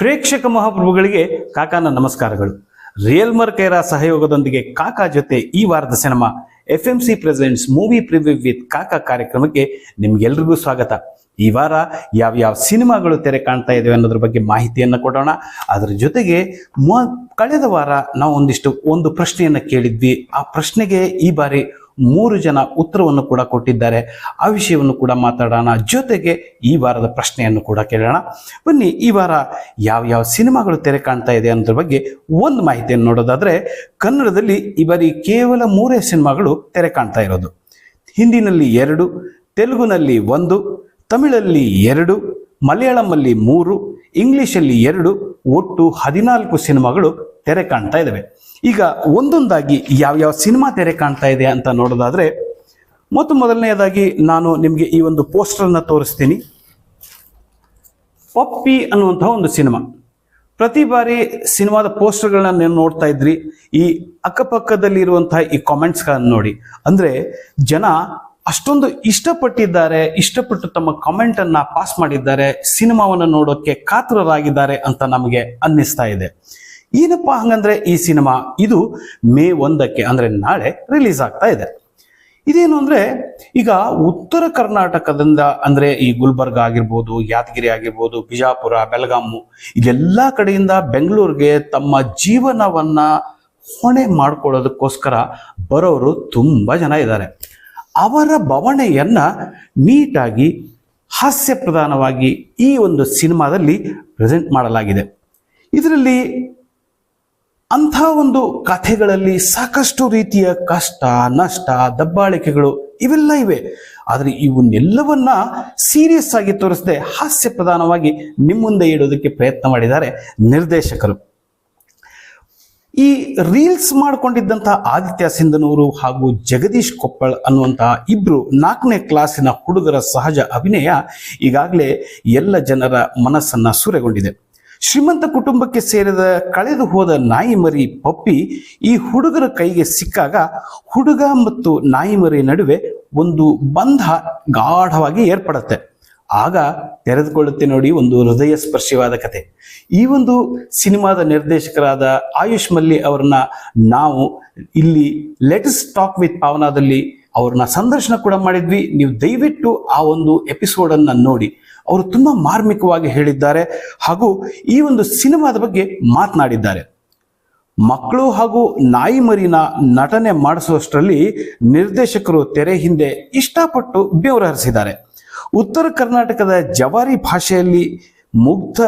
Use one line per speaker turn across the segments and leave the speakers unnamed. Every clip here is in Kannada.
ಪ್ರೇಕ್ಷಕ ಮಹಾಪ್ರಭುಗಳಿಗೆ ಕಾಕಾನ ನಮಸ್ಕಾರಗಳು. ರಿಯಲ್ ಕೈರಾ ಸಹಯೋಗದೊಂದಿಗೆ ಕಾಕಾ ಜೊತೆ ಈ ವಾರದ cinema F M C presents movie preview with Kaka ಕಾರ್ಯಕ್ರಮಕ್ಕೆ ನಿಮ್ಗೆಲ್ರಿಗೂ ಸ್ವಾಗತ. ಈ ವಾರ ಯಾವ್ಯಾವ ಸಿನಿಮಾಗಳು ತೆರೆ ಕಾಣ್ತಾ ಇದ್ದೇವೆ ಅನ್ನೋದ್ರ ಬಗ್ಗೆ ಮಾಹಿತಿಯನ್ನು ಕೊಡೋಣ. ಅದರ ಜೊತೆಗೆ ಕಳೆದ ವಾರ ನಾವು ಒಂದಿಷ್ಟು ಒಂದು ಪ್ರಶ್ನೆಯನ್ನು ಕೇಳಿದ್ವಿ. ಆ ಪ್ರಶ್ನೆಗೆ ಈ ಬಾರಿ ಮೂರು ಜನ ಉತ್ತರವನ್ನು ಕೂಡ ಕೊಟ್ಟಿದ್ದಾರೆ. ಆ ವಿಷಯವನ್ನು ಕೂಡ ಮಾತಾಡೋಣ. ಜೊತೆಗೆ ಈ ವಾರದ ಪ್ರಶ್ನೆಯನ್ನು ಕೂಡ ಕೇಳೋಣ. ಬನ್ನಿ, ಈ ವಾರ ಯಾವ ಯಾವ ಸಿನಿಮಾಗಳು ತೆರೆ ಕಾಣ್ತಾ ಇದೆ ಅನ್ನೋದ್ರ ಬಗ್ಗೆ ಒಂದು ಮಾಹಿತಿಯನ್ನು ನೋಡೋದಾದ್ರೆ, ಕನ್ನಡದಲ್ಲಿ ಈ ಬಾರಿ ಕೇವಲ ಮೂರೇ ಸಿನಿಮಾಗಳು ತೆರೆ ಕಾಣ್ತಾ ಇರೋದು. ಹಿಂದಿನಲ್ಲಿ ಎರಡು, ತೆಲುಗುನಲ್ಲಿ ಒಂದು, ತಮಿಳಲ್ಲಿ ಎರಡು ಮಲಯಾಳಂನಲ್ಲಿ ಮೂರು, ಇಂಗ್ಲಿಷಲ್ಲಿ ಎರಡು, ಒಟ್ಟು ಹದಿನಾಲ್ಕು ಸಿನಿಮಾಗಳು ತೆರೆ ಕಾಣ್ತಾ ಇದ್ದಾವೆ ಈಗ ಒಂದೊಂದಾಗಿ ಯಾವ್ಯಾವ ಸಿನಿಮಾ ತೆರೆ ಕಾಣ್ತಾ ಇದೆ ಅಂತ ನೋಡೋದಾದ್ರೆ, ಮೊತ್ತ ಮೊದಲನೆಯದಾಗಿ ನಾನು ನಿಮಗೆ ಈ ಒಂದು ಪೋಸ್ಟರ್ನ ತೋರಿಸ್ತೀನಿ. ಪಪ್ಪಿ ಅನ್ನುವಂತಹ ಒಂದು ಸಿನಿಮಾ. ಪ್ರತಿ ಬಾರಿ ಸಿನಿಮಾದ ಪೋಸ್ಟರ್ಗಳನ್ನ ನೀವು ನೋಡ್ತಾ ಇದ್ರಿ, ಈ ಅಕ್ಕಪಕ್ಕದಲ್ಲಿ ಇರುವಂತಹ ಈ ಕಾಮೆಂಟ್ಸ್ಗಳನ್ನು ನೋಡಿ. ಅಂದ್ರೆ ಜನ ಅಷ್ಟೊಂದು ಇಷ್ಟಪಟ್ಟಿದ್ದಾರೆ, ಇಷ್ಟಪಟ್ಟು ತಮ್ಮ ಕಾಮೆಂಟ್ ಅನ್ನ ಪಾಸ್ ಮಾಡಿದ್ದಾರೆ, ಸಿನಿಮಾವನ್ನು ನೋಡೋಕೆ ಕಾತುರರಾಗಿದ್ದಾರೆ ಅಂತ ನಮಗೆ ಅನ್ನಿಸ್ತಾ ಇದೆ. ಏನಪ್ಪಾ ಹಂಗಂದ್ರೆ ಈ ಸಿನಿಮಾ ಇದು ಮೇ ಒಂದಕ್ಕೆ ಅಂದ್ರೆ ನಾಳೆ ರಿಲೀಸ್ ಆಗ್ತಾ ಇದೆ. ಇದೇನು ಅಂದ್ರೆ ಈಗ ಉತ್ತರ ಕರ್ನಾಟಕದಿಂದ ಅಂದ್ರೆ ಈ ಗುಲ್ಬರ್ಗ ಆಗಿರ್ಬೋದು, ಯಾದಗಿರಿ ಆಗಿರ್ಬೋದು, ಬಿಜಾಪುರ ಬೆಳಗಾಮು ಇದೆಲ್ಲ ಕಡೆಯಿಂದ ಬೆಂಗಳೂರಿಗೆ ತಮ್ಮ ಜೀವನವನ್ನ ಹೊಣೆ ಮಾಡ್ಕೊಳ್ಳೋದಕ್ಕೋಸ್ಕರ ಬರೋರು ತುಂಬಾ ಜನ ಇದ್ದಾರೆ. ಅವರ ಬವಣೆಯನ್ನ ನೀಟಾಗಿ ಹಾಸ್ಯ ಪ್ರಧಾನವಾಗಿ ಈ ಒಂದು ಸಿನಿಮಾದಲ್ಲಿ ಪ್ರೆಸೆಂಟ್ ಮಾಡಲಾಗಿದೆ. ಇದರಲ್ಲಿ ಅಂಥ ಒಂದು ಕಥೆಗಳಲ್ಲಿ ಸಾಕಷ್ಟು ರೀತಿಯ ಕಷ್ಟ, ನಷ್ಟ, ದಬ್ಬಾಳಿಕೆಗಳು ಇವೆಲ್ಲ ಇವೆ. ಆದರೆ ಇವನ್ನೆಲ್ಲವನ್ನ ಸೀರಿಯಸ್ ಆಗಿ ತೋರಿಸದೆ ಹಾಸ್ಯ ಪ್ರಧಾನವಾಗಿ ನಿಮ್ಮ ಮುಂದೆ ಇಡೋದಕ್ಕೆ ಪ್ರಯತ್ನ ಮಾಡಿದ್ದಾರೆ ನಿರ್ದೇಶಕರು. ಈ ರೀಲ್ಸ್ ಮಾಡಿಕೊಂಡಿದ್ದಂತಹ ಆದಿತ್ಯ ಸಿಂಧನೂರು ಹಾಗೂ ಜಗದೀಶ್ ಕೊಪ್ಪಳ್ ಅನ್ನುವಂತಹ ಇಬ್ರು ನಾಲ್ಕನೇ ಕ್ಲಾಸಿನ ಹುಡುಗರ ಸಹಜ ಅಭಿನಯ ಈಗಾಗಲೇ ಎಲ್ಲ ಜನರ ಮನಸ್ಸನ್ನ ಸೂರೆಗೊಂಡಿದೆ. ಶ್ರೀಮಂತ ಕುಟುಂಬಕ್ಕೆ ಸೇರಿದ ಕಳೆದು ಹೋದ ನಾಯಿ ಮರಿ ಪಪ್ಪಿ ಈ ಹುಡುಗರ ಕೈಗೆ ಸಿಕ್ಕಾಗ ಹುಡುಗ ಮತ್ತು ನಾಯಿ ಮರಿ ನಡುವೆ ಒಂದು ಬಂಧ ಗಾಢವಾಗಿ ಏರ್ಪಡುತ್ತೆ. ಆಗ ತೆರೆದುಕೊಳ್ಳುತ್ತೆ ನೋಡಿ ಒಂದು ಹೃದಯ ಸ್ಪರ್ಶವಾದ ಕತೆ. ಈ ಒಂದು ಸಿನಿಮಾದ ನಿರ್ದೇಶಕರಾದ ಆಯುಷ್ ಮಲ್ಲಿ ಅವರನ್ನ ನಾವು ಇಲ್ಲಿ ಲೆಟಸ್ ಟಾಕ್ ವಿತ್ ಪಾವನಾದಲ್ಲಿ ಅವ್ರನ್ನ ಸಂದರ್ಶನ ಕೂಡ ಮಾಡಿದ್ವಿ. ನೀವು ದಯವಿಟ್ಟು ಆ ಒಂದು ಎಪಿಸೋಡ್ ಅನ್ನ ನೋಡಿ. ಅವರು ತುಂಬ ಮಾರ್ಮಿಕವಾಗಿ ಹೇಳಿದ್ದಾರೆ ಹಾಗೂ ಈ ಒಂದು ಸಿನಿಮಾದ ಬಗ್ಗೆ ಮಾತನಾಡಿದ್ದಾರೆ. ಮಕ್ಕಳು ಹಾಗೂ ನಾಯಿ ಮರಿನ ನಟನೆ ಮಾಡಿಸುವಷ್ಟರಲ್ಲಿ ನಿರ್ದೇಶಕರು ತೆರೆ ಹಿಂದೆ ಇಷ್ಟಪಟ್ಟು ಬೆವರು ಹರಿಸಿದ್ದಾರೆ. ಉತ್ತರ ಕರ್ನಾಟಕದ ಜವಾರಿ ಭಾಷೆಯಲ್ಲಿ ಮುಗ್ಧ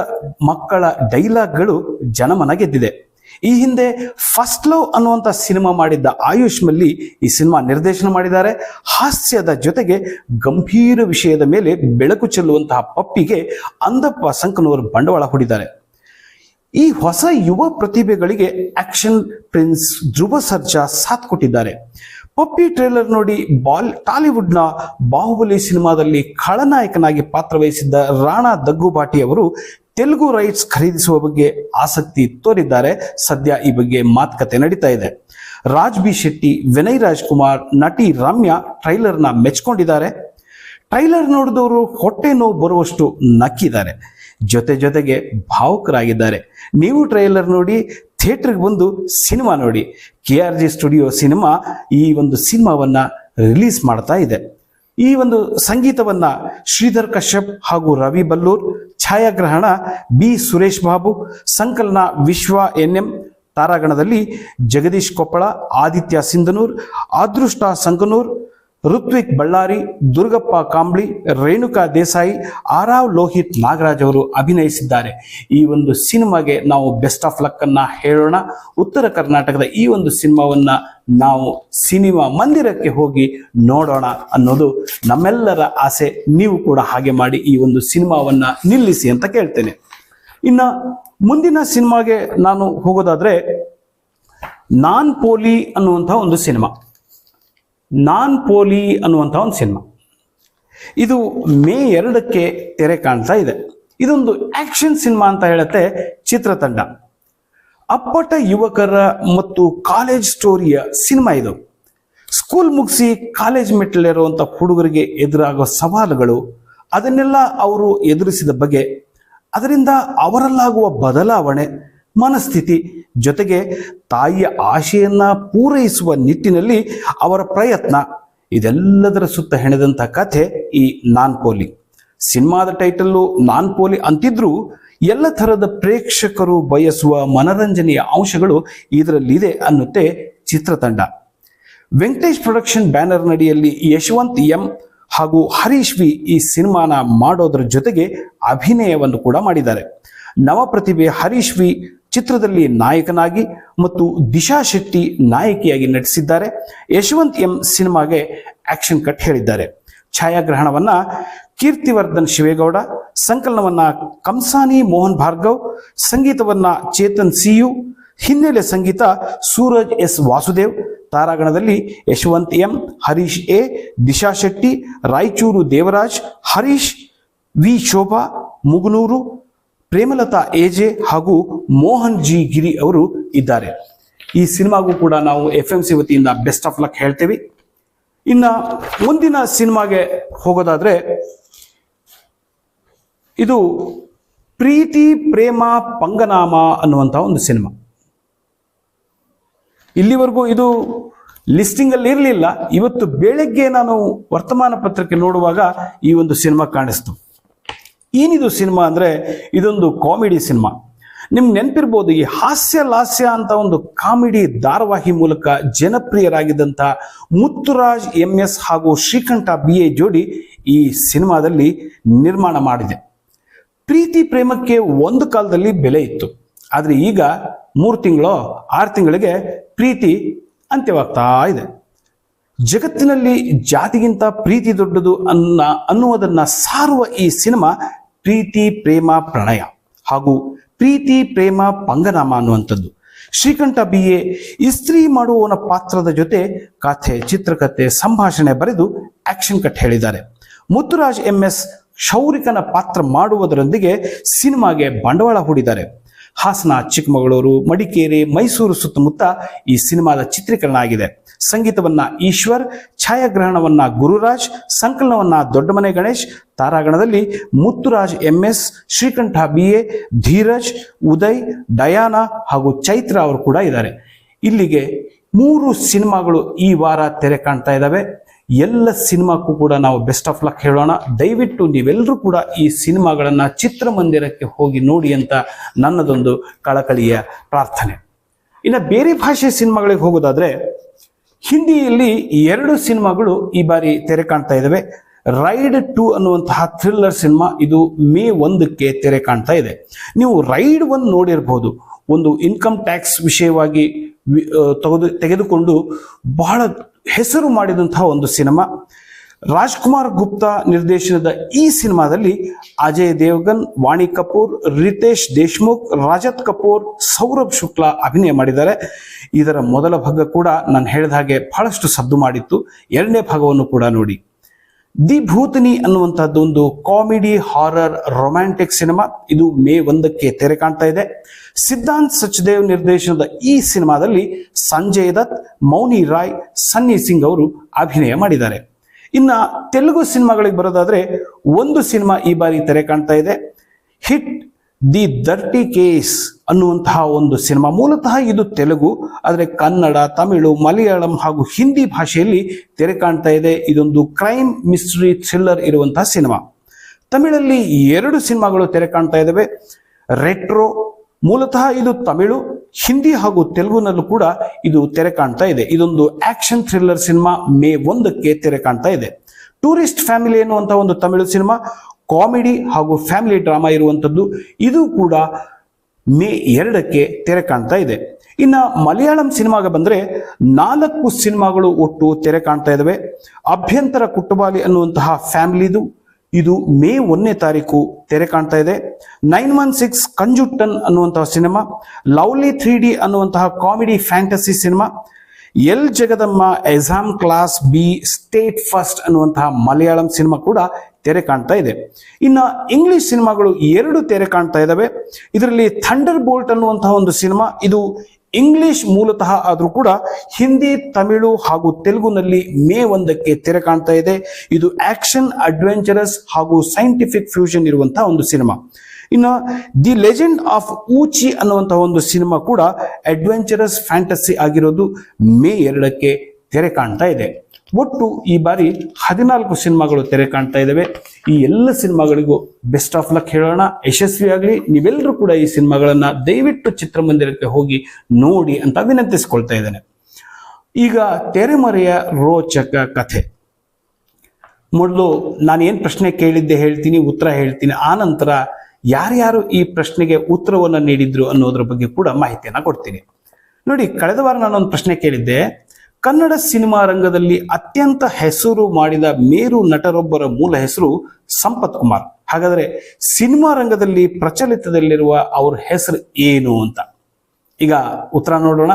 ಮಕ್ಕಳ ಡೈಲಾಗ್ಗಳು ಜನಮನ ಗೆದ್ದಿದೆ. ಈ ಹಿಂದೆ ಫಸ್ಟ್ ಲವ್ ಅನ್ನುವಂಥ ಸಿನಿಮಾ ಮಾಡಿದ್ದ ಆಯುಷ್ ಮಲ್ಲಿ ಈ ಸಿನಿಮಾ ನಿರ್ದೇಶನ ಮಾಡಿದ್ದಾರೆ. ಹಾಸ್ಯದ ಜೊತೆಗೆ ಗಂಭೀರ ವಿಷಯದ ಮೇಲೆ ಬೆಳಕು ಚೆಲ್ಲುವಂತಹ ಪಪ್ಪಿಗೆ ಅಂದಪ್ಪ ಸಂಕನವರು ಬಂಡವಾಳ ಹೂಡಿದ್ದಾರೆ. ಈ ಹೊಸ ಯುವ ಪ್ರತಿಭೆಗಳಿಗೆ ಆಕ್ಷನ್ ಪ್ರಿನ್ಸ್ ಧ್ರುವ ಸರ್ಜಾ ಸಾಥ್ ಕೊಟ್ಟಿದ್ದಾರೆ. ಪಪ್ಪಿ ಟ್ರೇಲರ್ ನೋಡಿ ಬಾಲ್ ಟಾಲಿವುಡ್ನ ಬಾಹುಬಲಿ ಸಿನಿಮಾದಲ್ಲಿ ಖಳನಾಯಕನಾಗಿ ಪಾತ್ರವಹಿಸಿದ್ದ ರಾಣಾ ದಗ್ಗುಬಾಟಿ ಅವರು ತೆಲುಗು ರೈಟ್ಸ್ ಖರೀದಿಸುವ ಬಗ್ಗೆ ಆಸಕ್ತಿ ತೋರಿದ್ದಾರೆ. ಸದ್ಯ ಈ ಬಗ್ಗೆ ಮಾತುಕತೆ ನಡೀತಾ ಇದೆ. ರಾಜ್ ಬಿ ಶೆಟ್ಟಿ, ವಿನಯ್ ರಾಜ್ಕುಮಾರ್, ನಟಿ ರಮ್ಯಾ ಟ್ರೈಲರ್ನ ಮೆಚ್ಕೊಂಡಿದ್ದಾರೆ. ಟ್ರೈಲರ್ ನೋಡಿದವರು ಹೊಟ್ಟೆ ನೋವು ಬರುವಷ್ಟು ನಕ್ಕಿದ್ದಾರೆ. ಜೊತೆ ಜೊತೆಗೆ ಭಾವುಕರಾಗಿದ್ದಾರೆ. ನೀವು ಟ್ರೈಲರ್ ನೋಡಿ, ಥಿಯೇಟರ್ಗೆ ಬಂದು ಸಿನಿಮಾ ನೋಡಿ. K R G studio cinema ಈ ಒಂದು ಸಿನಿಮಾವನ್ನ ರಿಲೀಸ್ ಮಾಡ್ತಾ ಇದೆ. ಈ ಒಂದು ಸಂಗೀತವನ್ನ ಶ್ರೀಧರ್ ಕಶ್ಯಪ್ ಹಾಗೂ ರವಿ ಬಲ್ಲೂರ್ ಛಾಯಾಗ್ರಹಣ ಬಿ ಸುರೇಶ್ ಬಾಬು, ಸಂಕಲನ ವಿಶ್ವ ಎನ್ ಎಂ ತಾರಾಗಣದಲ್ಲಿ ಜಗದೀಶ್ ಕೊಪ್ಪಳ, ಆದಿತ್ಯ ಸಿಂಧನೂರ್, ಅದೃಷ್ಟ ಸಂಕನೂರ್ ಋತ್ವಿಕ್ ಬಳ್ಳಾರಿ, ದುರ್ಗಪ್ಪ ಕಾಂಬ್ಳಿ, ರೇಣುಕಾ ದೇಸಾಯಿ ಆರಾವ್ ಲೋಹಿತ್ ನಾಗರಾಜ್ ಅವರು ಅಭಿನಯಿಸಿದ್ದಾರೆ. ಈ ಒಂದು ಸಿನಿಮಾಗೆ ನಾವು ಬೆಸ್ಟ್ ಆಫ್ ಲಕ್ ಅನ್ನ ಹೇಳೋಣ. ಉತ್ತರ ಕರ್ನಾಟಕದ ಈ ಒಂದು ಸಿನಿಮಾವನ್ನ ನಾವು ಸಿನಿಮಾ ಮಂದಿರಕ್ಕೆ ಹೋಗಿ ನೋಡೋಣ ಅನ್ನೋದು ನಮ್ಮೆಲ್ಲರ ಆಸೆ. ನೀವು ಕೂಡ ಹಾಗೆ ಮಾಡಿ ಈ ಒಂದು ಸಿನಿಮಾವನ್ನ ನಿಲ್ಲಿಸಿ ಅಂತ ಕೇಳ್ತೇನೆ. ಇನ್ನ ಮುಂದಿನ ಸಿನಿಮಾಗೆ ನಾನು ಹೋಗೋದಾದ್ರೆ ನಾನ್ ಪೋಲಿ ಅನ್ನುವಂತಹ ಒಂದು ಸಿನಿಮಾ. ನಾನ್ ಪೋಲಿ ಅನ್ನುವಂಥ ಒಂದು ಸಿನಿಮಾ. ಇದು ಮೇ ಎರಡಕ್ಕೆ ತೆರೆ ಕಾಣ್ತಾ ಇದೆ. ಇದೊಂದು ಆಕ್ಷನ್ ಸಿನಿಮಾ ಅಂತ ಹೇಳುತ್ತೆ ಚಿತ್ರತಂಡ. ಅಪ್ಪಟ ಯುವಕರ ಮತ್ತು ಕಾಲೇಜ್ ಸ್ಟೋರಿಯ ಸಿನಿಮಾ ಇದು. ಸ್ಕೂಲ್ ಮುಗಿಸಿ ಕಾಲೇಜ್ ಮೆಟ್ಟಲಿರುವಂಥ ಹುಡುಗರಿಗೆ ಎದುರಾಗುವ ಸವಾಲುಗಳು, ಅದನ್ನೆಲ್ಲ ಅವರು ಎದುರಿಸಿದ ಬಗ್ಗೆ, ಅದರಿಂದ ಅವರಲ್ಲಾಗುವ ಬದಲಾವಣೆ ಮನಸ್ಥಿತಿ ಜೊತೆಗೆ ತಾಯಿಯ ಆಶೆಯನ್ನ ಪೂರೈಸುವ ನಿಟ್ಟಿನಲ್ಲಿ ಅವರ ಪ್ರಯತ್ನ. ಇದೆಲ್ಲದರ ಸುತ್ತ ಹೆಣೆದಂಥ ಕಥೆ ಈ ನಾನ್ ಪೋಲಿ ಸಿನಿಮಾದ ಟೈಟಲ್ಲು ನಾನ್ ಪೋಲಿ ಅಂತಿದ್ರೂ ಎಲ್ಲ ಥರದ ಪ್ರೇಕ್ಷಕರು ಬಯಸುವ ಮನರಂಜನೆಯ ಅಂಶಗಳು ಇದರಲ್ಲಿದೆ ಅನ್ನುತ್ತೆ ಚಿತ್ರತಂಡ. ವೆಂಕಟೇಶ್ ಪ್ರೊಡಕ್ಷನ್ ಬ್ಯಾನರ್ ನಡಿಯಲ್ಲಿ ಯಶವಂತ್ ಎಂ ಹಾಗೂ ಹರೀಶ್ ವಿ ಈ ಸಿನಿಮಾನ ಮಾಡೋದ್ರ ಜೊತೆಗೆ ಅಭಿನಯವನ್ನು ಕೂಡ ಮಾಡಿದ್ದಾರೆ. ನವ ಪ್ರತಿಭೆ ಹರೀಶ್ ವಿ ಚಿತ್ರದಲ್ಲಿ ನಾಯಕನಾಗಿ ಮತ್ತು ದಿಶಾ ಶೆಟ್ಟಿ ನಾಯಕಿಯಾಗಿ ನಟಿಸಿದ್ದಾರೆ. ಯಶವಂತ್ ಎಂ ಸಿನಿಮಾಗೆ ಆಕ್ಷನ್ ಕಟ್ ಹೇಳಿದ್ದಾರೆ. ಛಾಯಾಗ್ರಹಣವನ್ನ ಕೀರ್ತಿವರ್ಧನ್ ಶಿವೇಗೌಡ, ಸಂಕಲನವನ್ನ ಕಂಸಾನಿ ಮೋಹನ್ ಭಾರ್ಗವ್, ಸಂಗೀತವನ್ನ ಚೇತನ್ ಸಿಯು, ಹಿನ್ನೆಲೆ ಸಂಗೀತ Suraj S Vasudev, ತಾರಾಗಣದಲ್ಲಿ Yashwant M, Harish A Disha Shetty Raichur Devaraj, Harish V Shobha, Mugunur Premalatha AJ ಹಾಗೂ ಮೋಹನ್ ಜಿ ಗಿರಿ ಅವರು ಇದ್ದಾರೆ. ಈ ಸಿನಿಮಾಗೂ ಕೂಡ ನಾವು ಎಫ್ ಎಂ ಸಿ ವತಿಯಿಂದ ಬೆಸ್ಟ್ ಆಫ್ ಲಕ್ ಹೇಳ್ತೇವೆ. ಇನ್ನ ಮುಂದಿನ ಸಿನಿಮಾಗೆ ಹೋಗೋದಾದ್ರೆ ಇದು ಪ್ರೀತಿ, ಪ್ರೇಮ, ಪಂಗನಾಮ ಅನ್ನುವಂಥ ಒಂದು ಸಿನಿಮಾ. ಇಲ್ಲಿವರೆಗೂ ಇದು ಲಿಸ್ಟಿಂಗ್ ಅಲ್ಲಿ ಇರಲಿಲ್ಲ. ಇವತ್ತು ಬೆಳಗ್ಗೆ ನಾನು ವರ್ತಮಾನ ಪತ್ರಿಕೆ ನೋಡುವಾಗ ಈ ಒಂದು ಸಿನಿಮಾ ಕಾಣಿಸ್ತು. ಏನಿದು ಸಿನಿಮಾ ಅಂದರೆ ಇದೊಂದು ಕಾಮಿಡಿ ಸಿನಿಮಾ. ನಿಮ್ಗೆ ನೆನಪಿರ್ಬೋದು ಈ ಹಾಸ್ಯ ಲಾಸ್ಯ ಅಂತ ಒಂದು ಕಾಮಿಡಿ ಧಾರಾವಾಹಿ ಮೂಲಕ ಜನಪ್ರಿಯರಾಗಿದ್ದಂಥ ಮುತ್ತುರಾಜ್ ಎಂ ಎಸ್ ಹಾಗೂ ಶ್ರೀಕಂಠ ಬಿ ಎ ಜೋಡಿ ಈ ಸಿನಿಮಾದಲ್ಲಿ ನಿರ್ಮಾಣ ಮಾಡಿದೆ. ಪ್ರೀತಿ ಪ್ರೇಮಕ್ಕೆ ಒಂದು ಕಾಲದಲ್ಲಿ ಬೆಲೆ ಇತ್ತು. ಆದರೆ ಈಗ ಮೂರು ತಿಂಗಳು, ಆರು ತಿಂಗಳಿಗೆ ಪ್ರೀತಿ ಅಂತ್ಯವಾಗ್ತಾ ಇದೆ. ಜಗತ್ತಿನಲ್ಲಿ ಜಾತಿಗಿಂತ ಪ್ರೀತಿ ದೊಡ್ಡದು ಅನ್ನ ಅನ್ನುವುದನ್ನು ಸಾರುವ ಈ ಸಿನಿಮಾ ಪ್ರೀತಿ, ಪ್ರೇಮ, ಪ್ರಣಯ ಹಾಗೂ ಪ್ರೀತಿ, ಪ್ರೇಮ, ಪಂಗನಾಮ ಅನ್ನುವಂಥದ್ದು. ಶ್ರೀಕಂಠ ಬಿ ಎ ಇಸ್ತ್ರಿ ಮಾಡುವವನ ಪಾತ್ರದ ಜೊತೆ ಕಥೆ, ಚಿತ್ರಕಥೆ, ಸಂಭಾಷಣೆ ಬರೆದು ಆಕ್ಷನ್ ಕಟ್ ಹೇಳಿದ್ದಾರೆ. ಮುತ್ತುರಾಜ್ ಎಂ ಎಸ್ ಶೌರಿಕನ ಪಾತ್ರ ಮಾಡುವುದರೊಂದಿಗೆ ಸಿನಿಮಾಗೆ ಬಂಡವಾಳ ಹೂಡಿದ್ದಾರೆ. ಹಾಸನ, ಚಿಕ್ಕಮಗಳೂರು, ಮಡಿಕೇರಿ, ಮೈಸೂರು ಸುತ್ತಮುತ್ತ ಈ ಸಿನಿಮಾದ ಚಿತ್ರೀಕರಣ ಆಗಿದೆ ಸಂಗೀತವನ್ನ ಈಶ್ವರ್, ಛಾಯಾಗ್ರಹಣವನ್ನ ಗುರುರಾಜ್, ಸಂಕಲನವನ್ನ Doddamane Ganesh, ತಾರಾಗಣದಲ್ಲಿ Muthuraj MS Srikantha B A, Dheeraj, Uday, Diana ಹಾಗೂ ಚೈತ್ರ ಅವರು ಕೂಡ ಇದ್ದಾರೆ. ಇಲ್ಲಿಗೆ ಮೂರು ಸಿನಿಮಾಗಳು ಈ ವಾರ ತೆರೆ ಕಾಣ್ತಾ ಇದ್ದಾವೆ. ಎಲ್ಲ ಸಿನಿಮಾಕ್ಕೂ ಕೂಡ ನಾವು ಬೆಸ್ಟ್ ಆಫ್ ಲಕ್ ಹೇಳೋಣ. ದಯವಿಟ್ಟು ನೀವೆಲ್ಲರೂ ಕೂಡ ಈ ಸಿನಿಮಾಗಳನ್ನು ಚಿತ್ರಮಂದಿರಕ್ಕೆ ಹೋಗಿ ನೋಡಿ ಅಂತ ನನ್ನದೊಂದು ಕಳಕಳಿಯ ಪ್ರಾರ್ಥನೆ. ಇನ್ನು ಬೇರೆ ಭಾಷೆ ಸಿನಿಮಾಗಳಿಗೆ ಹೋಗೋದಾದರೆ, ಹಿಂದಿಯಲ್ಲಿ ಎರಡು ಸಿನಿಮಾಗಳು ಈ ಬಾರಿ ತೆರೆ ಕಾಣ್ತಾ ಇದ್ದಾವೆ ರೈಡ್ ಟು ಅನ್ನುವಂತಹ ಥ್ರಿಲ್ಲರ್ ಸಿನಿಮಾ ಇದು ಮೇ ಒಂದಕ್ಕೆ ತೆರೆ ಕಾಣ್ತಾ ಇದೆ. ನೀವು ರೈಡ್ ಒನ್ ನೋಡಿರಬಹುದು ಒಂದು ಇನ್ಕಮ್ ಟ್ಯಾಕ್ಸ್ ವಿಷಯವಾಗಿ ತೆಗೆದು ತೆಗೆದುಕೊಂಡು ಬಹಳ ಹೆಸರು ಮಾಡಿದಂತಹ ಒಂದು ಸಿನಿಮಾ. ರಾಜ್ಕುಮಾರ್ ಗುಪ್ತಾ ನಿರ್ದೇಶನದ ಈ ಸಿನಿಮಾದಲ್ಲಿ ಅಜಯ್ ದೇವಗನ್, ವಾಣಿ ಕಪೂರ್, ರಿತೇಶ್ ದೇಶ್ಮುಖ್, ರಜತ್ ಕಪೂರ್, ಸೌರಭ್ ಶುಕ್ಲಾ ಅಭಿನಯ ಮಾಡಿದ್ದಾರೆ. ಇದರ ಮೊದಲ ಭಾಗ ಕೂಡ ನಾನು ಹೇಳಿದ ಹಾಗೆ ಬಹಳಷ್ಟು ಸದ್ದು ಮಾಡಿತ್ತು. ಎರಡನೇ ಭಾಗವನ್ನು ಕೂಡ ನೋಡಿ. ದಿ ಭೂತನಿ ಅನ್ನುವಂತಹದ್ದು ಒಂದು ಕಾಮಿಡಿ, ಹಾರರ್, ರೊಮ್ಯಾಂಟಿಕ್ ಸಿನಿಮಾ. ಇದು ಮೇ ಒಂದಕ್ಕೆ ತೆರೆ ಕಾಣ್ತಾ ಇದೆ. ಸಿದ್ಧಾಂತ್ ಸಚ್ದೇವ್ ನಿರ್ದೇಶನದ ಈ ಸಿನಿಮಾದಲ್ಲಿ ಸಂಜಯ್ ದತ್, ಮೌನಿ ರಾಯ್, ಸನ್ನಿ ಸಿಂಗ್ ಅವರು ಅಭಿನಯ ಮಾಡಿದ್ದಾರೆ. ಇನ್ನ ತೆಲುಗು ಸಿನಿಮಾಗಳಿಗೆ ಬರೋದಾದ್ರೆ ಒಂದು ಸಿನಿಮಾ ಈ ಬಾರಿ ತೆರೆ ಕಾಣ್ತಾ ಇದೆ. ಹಿಟ್ ದಿ ದರ್ಟಿ ಕೇಸ್ ಅನ್ನುವಂತಹ ಒಂದು ಸಿನಿಮಾ. ಮೂಲತಃ ಇದು ತೆಲುಗು, ಆದರೆ ಕನ್ನಡ, ತಮಿಳು, ಮಲಯಾಳಂ ಹಾಗೂ ಹಿಂದಿ ಭಾಷೆಯಲ್ಲಿ ತೆರೆ ಕಾಣ್ತಾ ಇದೆ. ಇದೊಂದು ಕ್ರೈಮ್ ಮಿಸ್ಟ್ರಿ ಥ್ರಿಲ್ಲರ್ ಇರುವಂತಹ ಸಿನಿಮಾ. ತಮಿಳಲ್ಲಿ ಎರಡು ಸಿನಿಮಾಗಳು ತೆರೆ ಕಾಣ್ತಾ ಇದ್ದಾವೆ ರೆಟ್ರೋ, ಮೂಲತಃ ಇದು ತಮಿಳು, ಹಿಂದಿ ಹಾಗೂ ತೆಲುಗುನಲ್ಲೂ ಕೂಡ ಇದು ತೆರೆ ಕಾಣ್ತಾ ಇದೆ. ಇದೊಂದು ಆಕ್ಷನ್ ಥ್ರಿಲ್ಲರ್ ಸಿನಿಮಾ ಮೇ ಒಂದಕ್ಕೆ ತೆರೆ ಕಾಣ್ತಾ ಇದೆ. ಟೂರಿಸ್ಟ್ ಫ್ಯಾಮಿಲಿ ಎನ್ನುವಂತಹ ಒಂದು ತಮಿಳು ಸಿನಿಮಾ. ಕಾಮಿಡಿ ಹಾಗೂ ಫ್ಯಾಮಿಲಿ ಡ್ರಾಮಾ ಇರುವಂಥದ್ದು, ಇದು ಕೂಡ ಮೇ ಎರಡಕ್ಕೆ ತೆರೆ ಕಾಣ್ತಾ ಇದೆ. ಇನ್ನು ಮಲಯಾಳಂ ಸಿನಿಮಾಗೆ ಬಂದರೆ ನಾಲ್ಕು ಸಿನಿಮಾಗಳು ಒಟ್ಟು ತೆರೆ ಕಾಣ್ತಾ ಇದ್ದಾವೆ ಅಭ್ಯಂತರ ಕುಟುಂಬಾಲಿ ಅನ್ನುವಂತಹ ಫ್ಯಾಮಿಲಿದು, ಇದು ಮೇ ಒಂದನೇ ತಾರೀಕು ತೆರೆ ಕಾಣ್ತಾ ಇದೆ. ನೈನ್ ಒನ್ ಸಿಕ್ಸ್ ಕಂಜುಟ್ಟನ್ ಅನ್ನುವಂತಹ ಸಿನಿಮಾ, ಲವ್ಲಿ ತ್ರೀ ಡಿ ಅನ್ನುವಂತಹ comedy fantasy cinema, L Jagadamma exam class B state first ಅನ್ನುವಂತಹ ಮಲಯಾಳಂ ಸಿನಿಮಾ ಕೂಡ ತೆರೆ ಕಾಣ್ತಾ ಇದೆ. ಇನ್ನು ಇಂಗ್ಲಿಷ್ ಸಿನಿಮಾಗಳು ಎರಡು ತೆರೆ ಕಾಣ್ತಾ ಇದ್ದಾವೆ ಇದರಲ್ಲಿ ಥಂಡರ್ ಬೋಲ್ಟ್ ಅನ್ನುವಂತಹ ಒಂದು ಸಿನಿಮಾ, ಇದು ಇಂಗ್ಲಿಷ್ ಮೂಲತಃ ಆದರೂ ಕೂಡ ಹಿಂದಿ, ತಮಿಳು ಹಾಗೂ ತೆಲುಗುನಲ್ಲಿ ಮೇ ಒಂದಕ್ಕೆ ತೆರೆ ಕಾಣ್ತಾ ಇದೆ. ಇದು ಆಕ್ಷನ್ ಅಡ್ವೆಂಚರಸ್ ಹಾಗೂ ಸೈಂಟಿಫಿಕ್ ಫ್ಯೂಷನ್ ಇರುವಂತಹ ಒಂದು ಸಿನಿಮಾ. ಇನ್ನು ದಿ ಲೆಜೆಂಡ್ ಆಫ್ ಊಚಿ ಅನ್ನುವಂತಹ ಒಂದು ಸಿನಿಮಾ ಕೂಡ ಅಡ್ವೆಂಚರಸ್ ಫ್ಯಾಂಟಸಿ ಆಗಿರೋದು ಮೇ ಎರಡಕ್ಕೆ ತೆರೆ ಕಾಣ್ತಾ ಇದೆ. ಒಟ್ಟು ಈ ಬಾರಿ ಹದಿನಾಲ್ಕು ಸಿನಿಮಾಗಳು ತೆರೆ ಕಾಣ್ತಾ ಇದ್ದಾವೆ ಈ ಎಲ್ಲ ಸಿನಿಮಾಗಳಿಗೂ ಬೆಸ್ಟ್ ಆಫ್ ಲಕ್ ಹೇಳೋಣ. ಯಶಸ್ವಿಯಾಗಲಿ. ನೀವೆಲ್ಲರೂ ಕೂಡ ಈ ಸಿನಿಮಾಗಳನ್ನ ದಯವಿಟ್ಟು ಚಿತ್ರಮಂದಿರಕ್ಕೆ ಹೋಗಿ ನೋಡಿ ಅಂತ ವಿನಂತಿಸ್ಕೊಳ್ತಾ ಇದ್ದೇನೆ. ಈಗ ತೆರೆಮರೆಯ ರೋಚಕ ಕಥೆ. ಮೊದಲು ನಾನು ಏನು ಪ್ರಶ್ನೆ ಕೇಳಿದ್ದೆ ಹೇಳ್ತೀನಿ, ಉತ್ತರ ಹೇಳ್ತೀನಿ. ಆ ನಂತರ ಯಾರ್ಯಾರು ಈ ಪ್ರಶ್ನೆಗೆ ಉತ್ತರವನ್ನು ನೀಡಿದ್ರು ಅನ್ನೋದ್ರ ಬಗ್ಗೆ ಕೂಡ ಮಾಹಿತಿಯನ್ನು ಕೊಡ್ತೀನಿ. ನೋಡಿ, ಕಳೆದ ವಾರ ನಾನೊಂದು ಪ್ರಶ್ನೆ ಕೇಳಿದ್ದೆ. ಕನ್ನಡ ಸಿನಿಮಾ ರಂಗದಲ್ಲಿ ಅತ್ಯಂತ ಹೆಸರು ಮಾಡಿದ ಮೇರು ನಟರೊಬ್ಬರ ಮೂಲ ಹೆಸರು ಸಂಪತ್ ಕುಮಾರ್. ಹಾಗಾದರೆ ಸಿನಿಮಾ ರಂಗದಲ್ಲಿ ಪ್ರಚಲಿತದಲ್ಲಿರುವ ಅವ್ರ ಹೆಸರು ಏನು ಅಂತ? ಈಗ ಉತ್ತರ ನೋಡೋಣ.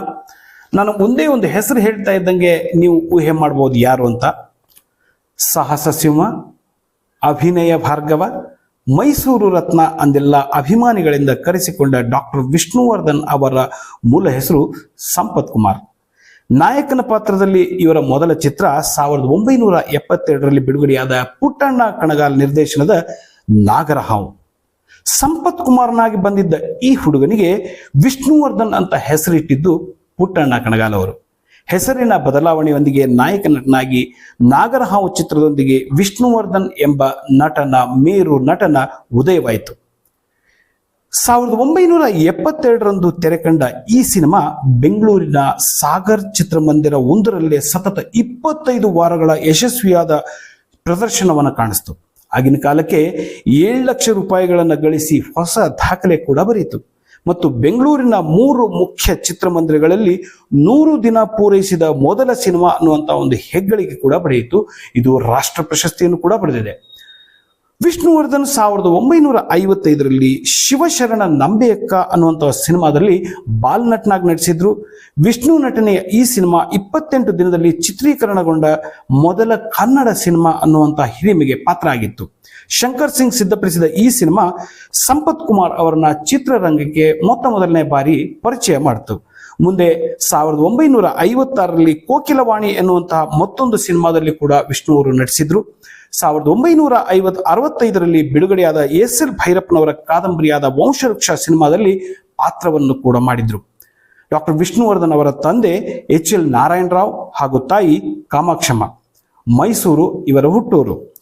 ನಾನು ಒಂದೇ ಒಂದು ಹೆಸರು ಹೇಳ್ತಾ ಇದ್ದಂಗೆ ನೀವು ಊಹೆ ಮಾಡ್ಬೋದು ಯಾರು ಅಂತ? ಸಾಹಸ ಸಿಂಹ, ಅಭಿನಯ ಭಾರ್ಗವ, ಮೈಸೂರು ರತ್ನ ಅಂದೆಲ್ಲ ಅಭಿಮಾನಿಗಳಿಂದ ಕರೆಸಿಕೊಂಡ ಡಾಕ್ಟರ್ ವಿಷ್ಣುವರ್ಧನ್ ಅವರ ಮೂಲ ಹೆಸರು ಸಂಪತ್ ಕುಮಾರ್. ನಾಯಕನ ಪಾತ್ರದಲ್ಲಿ ಇವರ ಮೊದಲ ಚಿತ್ರ ಸಾವಿರದ ಒಂಬೈನೂರ ಎಪ್ಪತ್ತೆರಡರಲ್ಲಿ ಬಿಡುಗಡೆಯಾದ ಪುಟ್ಟಣ್ಣ ಕಣಗಾಲ್ ನಿರ್ದೇಶನದ ನಾಗರಹಾವು. ಸಂಪತ್ ಕುಮಾರನಾಗಿ ಬಂದಿದ್ದ ಈ ಹುಡುಗನಿಗೆ ವಿಷ್ಣುವರ್ಧನ್ ಅಂತ ಹೆಸರಿಟ್ಟಿದ್ದು ಪುಟ್ಟಣ್ಣ ಕಣಗಾಲ್ ಅವರು. ಹೆಸರಿನ ಬದಲಾವಣೆಯೊಂದಿಗೆ ನಾಯಕ ನಟನಾಗಿ ನಾಗರಹಾವು ಚಿತ್ರದೊಂದಿಗೆ ವಿಷ್ಣುವರ್ಧನ್ ಎಂಬ ನಟನ ಮೇರು ನಟನ ಉದಯವಾಯಿತು. ಸಾವಿರದ ಒಂಬೈನೂರ ಎಪ್ಪತ್ತೆರಡರಂದು ತೆರೆಕಂಡ ಈ ಸಿನಿಮಾ ಬೆಂಗಳೂರಿನ ಸಾಗರ್ ಚಿತ್ರಮಂದಿರ ಒಂದರಲ್ಲೇ ಸತತ ಇಪ್ಪತ್ತೈದು ವಾರಗಳ ಯಶಸ್ವಿಯಾದ ಪ್ರದರ್ಶನವನ್ನು ಕಾಣಿಸ್ತು. ಆಗಿನ ಕಾಲಕ್ಕೆ ಏಳು ಲಕ್ಷ ರೂಪಾಯಿಗಳನ್ನು ಗಳಿಸಿ ಹೊಸ ದಾಖಲೆ ಕೂಡ ಬರೆಯಿತು ಮತ್ತು ಬೆಂಗಳೂರಿನ ಮೂರು ಮುಖ್ಯ ಚಿತ್ರಮಂದಿರಗಳಲ್ಲಿ ನೂರು ದಿನ ಪೂರೈಸಿದ ಮೊದಲ ಸಿನಿಮಾ ಅನ್ನುವಂಥ ಒಂದು ಹೆಗ್ಗಳಿಕೆ ಕೂಡ ಪಡೆಯಿತು. ಇದು ರಾಷ್ಟ್ರ ಪ್ರಶಸ್ತಿಯನ್ನು ಕೂಡ ಪಡೆದಿದೆ. ವಿಷ್ಣುವರ್ಧನ್ ಸಾವಿರದ ಒಂಬೈನೂರ ಐವತ್ತೈದರಲ್ಲಿ ಶಿವಶರಣ ನಂಬೆಯಕ್ಕ ಅನ್ನುವಂಥ ಸಿನಿಮಾದಲ್ಲಿ ಬಾಲ್ ನಟನಾಗಿ ನಟಿಸಿದ್ರು. ವಿಷ್ಣು ನಟನೆಯ ಈ ಸಿನಿಮಾ ಇಪ್ಪತ್ತೆಂಟು ದಿನದಲ್ಲಿ ಚಿತ್ರೀಕರಣಗೊಂಡ ಮೊದಲ ಕನ್ನಡ ಸಿನಿಮಾ ಅನ್ನುವಂಥ ಹಿರಿಮೆಗೆ ಪಾತ್ರ ಆಗಿತ್ತು ಶಂಕರ್ ಸಿಂಗ್ ಸಿದ್ಧಪಡಿಸಿದ ಈ ಸಿನಿಮಾ ಸಂಪತ್ ಕುಮಾರ್ ಅವರನ್ನ ಚಿತ್ರರಂಗಕ್ಕೆ ಮೊತ್ತ ಮೊದಲನೇ ಬಾರಿ ಪರಿಚಯ ಮಾಡಿತು. ಮುಂದೆ ಸಾವಿರದ ಒಂಬೈನೂರ ಐವತ್ತಾರರಲ್ಲಿ ಕೋಕಿಲವಾಣಿ ಎನ್ನುವಂತಹ ಮತ್ತೊಂದು ಸಿನಿಮಾದಲ್ಲಿ ಕೂಡ ವಿಷ್ಣು ಅವರು ನಟಿಸಿದ್ರು. ಸಾವಿರದ ಒಂಬೈನೂರ ಐವತ್ ಅರವತ್ತೈದರಲ್ಲಿ ಬಿಡುಗಡೆಯಾದ ಎಸ್ ಎಲ್ ಭೈರಪ್ಪನವರ ಕಾದಂಬರಿಯಾದ ವಂಶವೃಕ್ಷ ಸಿನಿಮಾದಲ್ಲಿ ಪಾತ್ರವನ್ನು ಕೂಡ ಮಾಡಿದ್ರು. ಡಾಕ್ಟರ್ ವಿಷ್ಣುವರ್ಧನ್ ಅವರ ತಂದೆ ಎಚ್ ಎಲ್ ನಾರಾಯಣರಾವ್ ಹಾಗೂ ತಾಯಿ ಕಾಮಾಕ್ಷಮ್ಮ. ಮೈಸೂರು ಇವರ ಹುಟ್ಟೂರು.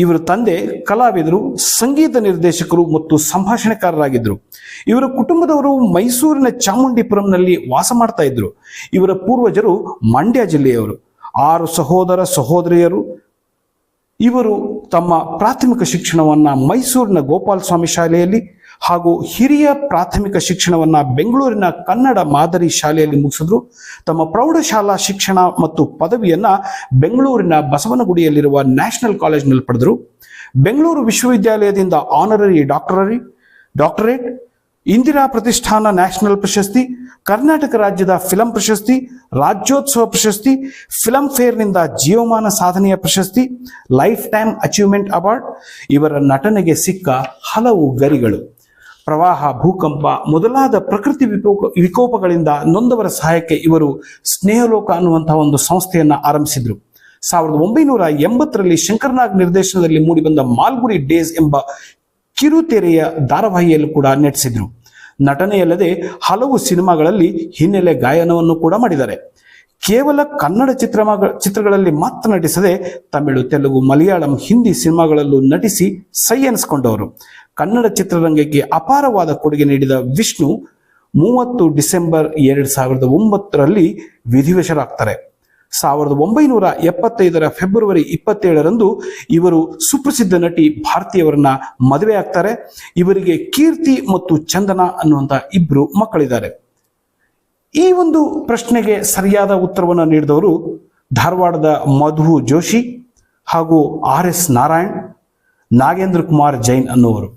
ಇವರ ತಂದೆ, ಕಲಾವಿದರು, ಸಂಗೀತ ನಿರ್ದೇಶಕರು ಮತ್ತು ಸಂಭಾಷಣೆಕಾರರಾಗಿದ್ದರು. ಇವರ ಕುಟುಂಬದವರು ಮೈಸೂರಿನ ಚಾಮುಂಡಿಪುರಂನಲ್ಲಿ ವಾಸ ಮಾಡ್ತಾ ಇದ್ರು ಇವರ ಪೂರ್ವಜರು ಮಂಡ್ಯ ಜಿಲ್ಲೆಯವರು. ಆರು ಸಹೋದರ ಸಹೋದರಿಯರು. ಇವರು ತಮ್ಮ ಪ್ರಾಥಮಿಕ ಶಿಕ್ಷಣವನ್ನು ಮೈಸೂರಿನ ಗೋಪಾಲಸ್ವಾಮಿ ಶಾಲೆಯಲ್ಲಿ ಹಾಗೂ ಹಿರಿಯ ಪ್ರಾಥಮಿಕ ಶಿಕ್ಷಣವನ್ನ ಬೆಂಗಳೂರಿನ ಕನ್ನಡ ಮಾದರಿ ಶಾಲೆಯಲ್ಲಿ ಮುಗಿಸಿದ್ರು. ತಮ್ಮ ಪ್ರೌಢಶಾಲಾ ಶಿಕ್ಷಣ ಮತ್ತು ಪದವಿಯನ್ನ ಬೆಂಗಳೂರಿನ ಬಸವನಗುಡಿಯಲ್ಲಿರುವ ನ್ಯಾಷನಲ್ ಕಾಲೇಜ್ನಲ್ಲಿ ಪಡೆದರು. ಬೆಂಗಳೂರು ವಿಶ್ವವಿದ್ಯಾಲಯದಿಂದ ಆನರರಿ ಡಾಕ್ಟರರಿ, ಡಾಕ್ಟರೇಟ್, ಇಂದಿರಾ ಪ್ರತಿಷ್ಠಾನ ನ್ಯಾಷನಲ್ ಪ್ರಶಸ್ತಿ, ಕರ್ನಾಟಕ ರಾಜ್ಯದ ಫಿಲಂ ಪ್ರಶಸ್ತಿ, ರಾಜ್ಯೋತ್ಸವ ಪ್ರಶಸ್ತಿ, ಫಿಲಂ ಫೇರ್ನಿಂದ ಜೀವಮಾನ ಸಾಧನೆಯ ಪ್ರಶಸ್ತಿ, ಲೈಫ್ ಟೈಮ್ ಅಚೀವ್ಮೆಂಟ್ ಅವಾರ್ಡ್. ಇವರ ನಟನೆಗೆ ಸಿಕ್ಕ ಹಲವು ಗರಿಗಳು. ಪ್ರವಾಹ, ಭೂಕಂಪ ಮೊದಲಾದ ಪ್ರಕೃತಿ ವಿಕೋಪ, ವಿಕೋಪಗಳಿಂದ ನೊಂದವರ ಸಹಾಯಕ್ಕೆ ಇವರು ಸ್ನೇಹಲೋಕ ಅನ್ನುವಂತಹ ಒಂದು ಸಂಸ್ಥೆಯನ್ನ ಆರಂಭಿಸಿದ್ರು. ಸಾವಿರದ ಒಂಬೈನೂರ ಎಂಬತ್ತರಲ್ಲಿ ಶಂಕರ್ನಾಗ್ ನಿರ್ದೇಶನದಲ್ಲಿ ಮೂಡಿಬಂದ ಮಾಲ್ಗುಡಿ ಡೇಸ್ ಎಂಬ ಕಿರುತೆರೆಯ ಧಾರಾವಾಹಿಯಲ್ಲೂ ಕೂಡ ನಟಿಸಿದರು. ನಟನೆಯಲ್ಲದೆ ಹಲವು ಸಿನಿಮಾಗಳಲ್ಲಿ ಹಿನ್ನೆಲೆ ಗಾಯನವನ್ನು ಕೂಡ ಮಾಡಿದ್ದಾರೆ. ಕೇವಲ ಕನ್ನಡ ಚಿತ್ರಮ ಚಿತ್ರಗಳಲ್ಲಿ ಮಾತ್ರ ನಟಿಸದೆ ತಮಿಳು, ತೆಲುಗು, ಮಲಯಾಳಂ, ಹಿಂದಿ ಸಿನಿಮಾಗಳಲ್ಲೂ ನಟಿಸಿ ಸೈ ಎನಿಸ್ಕೊಂಡವರು. ಕನ್ನಡ ಚಿತ್ರರಂಗಕ್ಕೆ ಅಪಾರವಾದ ಕೊಡುಗೆ ನೀಡಿದ ವಿಷ್ಣು ಮೂವತ್ತು ಡಿಸೆಂಬರ್ ಎರಡ್ ಸಾವಿರದ ಒಂಬತ್ತರಲ್ಲಿ ವಿಧಿವಶರಾಗ್ತಾರೆ. ಸಾವಿರದ ಒಂಬೈನೂರ ಎಪ್ಪತ್ತೈದರ ಫೆಬ್ರವರಿ ಇಪ್ಪತ್ತೇಳರಂದು ಇವರು ಸುಪ್ರಸಿದ್ಧ ನಟಿ ಭಾರತಿಯವರನ್ನ ಮದುವೆ ಆಗ್ತಾರೆ. ಇವರಿಗೆ ಕೀರ್ತಿ ಮತ್ತು ಚಂದನ ಅನ್ನುವಂಥ ಇಬ್ರು ಮಕ್ಕಳಿದ್ದಾರೆ. ಈ ಒಂದು ಪ್ರಶ್ನೆಗೆ ಸರಿಯಾದ ಉತ್ತರವನ್ನು ನೀಡಿದವರು ಧಾರವಾಡದ ಮಧು ಜೋಶಿ ಹಾಗೂ ಆರ್ ಎಸ್ ನಾರಾಯಣ್, ನಾಗೇಂದ್ರ ಕುಮಾರ್ ಜೈನ್ ಅನ್ನುವರು.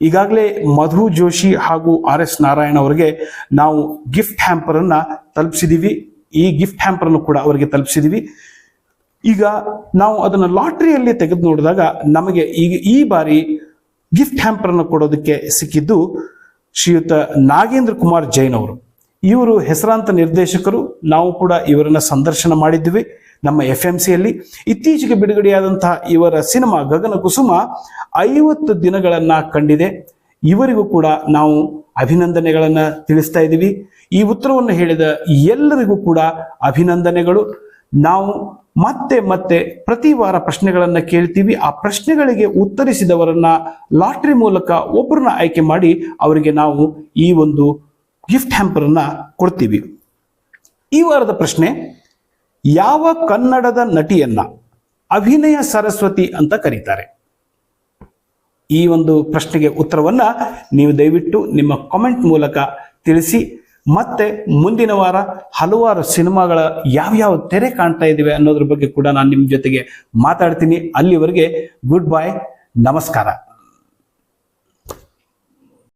ಈಗಾಗಲೇ ಮಧು ಜೋಶಿ ಹಾಗೂ ಆರ್ ಎಸ್ ನಾರಾಯಣ ಅವರಿಗೆ ನಾವು ಗಿಫ್ಟ್ ಹ್ಯಾಂಪರ್ ಅನ್ನ ತಲುಪಿಸಿದೀವಿ. ಈ ಗಿಫ್ಟ್ ಹ್ಯಾಂಪರ್ ಅನ್ನು ಕೂಡ ಅವರಿಗೆ ತಲುಪಿಸಿದೀವಿ. ಈಗ ನಾವು ಅದನ್ನು ಲಾಟ್ರಿಯಲ್ಲಿ ತೆಗೆದು ನೋಡಿದಾಗ ನಮಗೆ ಈಗ ಈ ಬಾರಿ ಗಿಫ್ಟ್ ಹ್ಯಾಂಪರ್ ಅನ್ನು ಕೊಡೋದಕ್ಕೆ ಸಿಕ್ಕಿದ್ದು ಶ್ರೀಯುತ ನಾಗೇಂದ್ರ ಕುಮಾರ್ ಜೈನ್ ಅವರು. ಇವರು ಹೆಸರಾಂತ ನಿರ್ದೇಶಕರು. ನಾವು ಕೂಡ ಇವರನ್ನ ಸಂದರ್ಶನ ಮಾಡಿದ್ವಿ ನಮ್ಮ ಎಫ್ ಎಂ ಸಿಯಲ್ಲಿ ಇತ್ತೀಚೆಗೆ ಬಿಡುಗಡೆಯಾದಂತಹ ಇವರ ಸಿನಿಮಾ ಗಗನ ಕುಸುಮ ಐವತ್ತು ದಿನಗಳನ್ನ ಕಂಡಿದೆ. ಇವರಿಗೂ ಕೂಡ ನಾವು ಅಭಿನಂದನೆಗಳನ್ನು ತಿಳಿಸ್ತಾ ಇದ್ದೀವಿ. ಈ ಉತ್ತರವನ್ನು ಹೇಳಿದ ಎಲ್ಲರಿಗೂ ಕೂಡ ಅಭಿನಂದನೆಗಳು. ನಾವು ಮತ್ತೆ ಮತ್ತೆ ಪ್ರತಿ ವಾರ ಪ್ರಶ್ನೆಗಳನ್ನು ಕೇಳ್ತೀವಿ. ಆ ಪ್ರಶ್ನೆಗಳಿಗೆ ಉತ್ತರಿಸಿದವರನ್ನ ಲಾಟ್ರಿ ಮೂಲಕ ಒಬ್ಬರನ್ನ ಆಯ್ಕೆ ಮಾಡಿ ಅವರಿಗೆ ನಾವು ಈ ಒಂದು ಗಿಫ್ಟ್ ಹ್ಯಾಂಪರನ್ನ ಕೊಡ್ತೀವಿ. ಈ ವಾರದ ಪ್ರಶ್ನೆ ಯಾವ ಕನ್ನಡದ ನಟಿಯನ್ನ ಅಭಿನಯ ಸರಸ್ವತಿ ಅಂತ ಕರೀತಾರೆ? ಈ ಒಂದು ಪ್ರಶ್ನೆಗೆ ಉತ್ತರವನ್ನ ನೀವು ದಯವಿಟ್ಟು ನಿಮ್ಮ ಕಾಮೆಂಟ್ ಮೂಲಕ ತಿಳಿಸಿ. ಮತ್ತೆ ಮುಂದಿನ ವಾರ ಹಲವಾರು ಸಿನಿಮಾಗಳ ಯಾವ್ಯಾವ ತೆರೆ ಕಾಣ್ತಾ ಇದ್ದೀವಿ ಅನ್ನೋದ್ರ ಬಗ್ಗೆ ಕೂಡ ನಾನು ನಿಮ್ಮ ಜೊತೆಗೆ ಮಾತಾಡ್ತೀನಿ. ಅಲ್ಲಿವರೆಗೆ ಗುಡ್ ಬೈ ನಮಸ್ಕಾರ.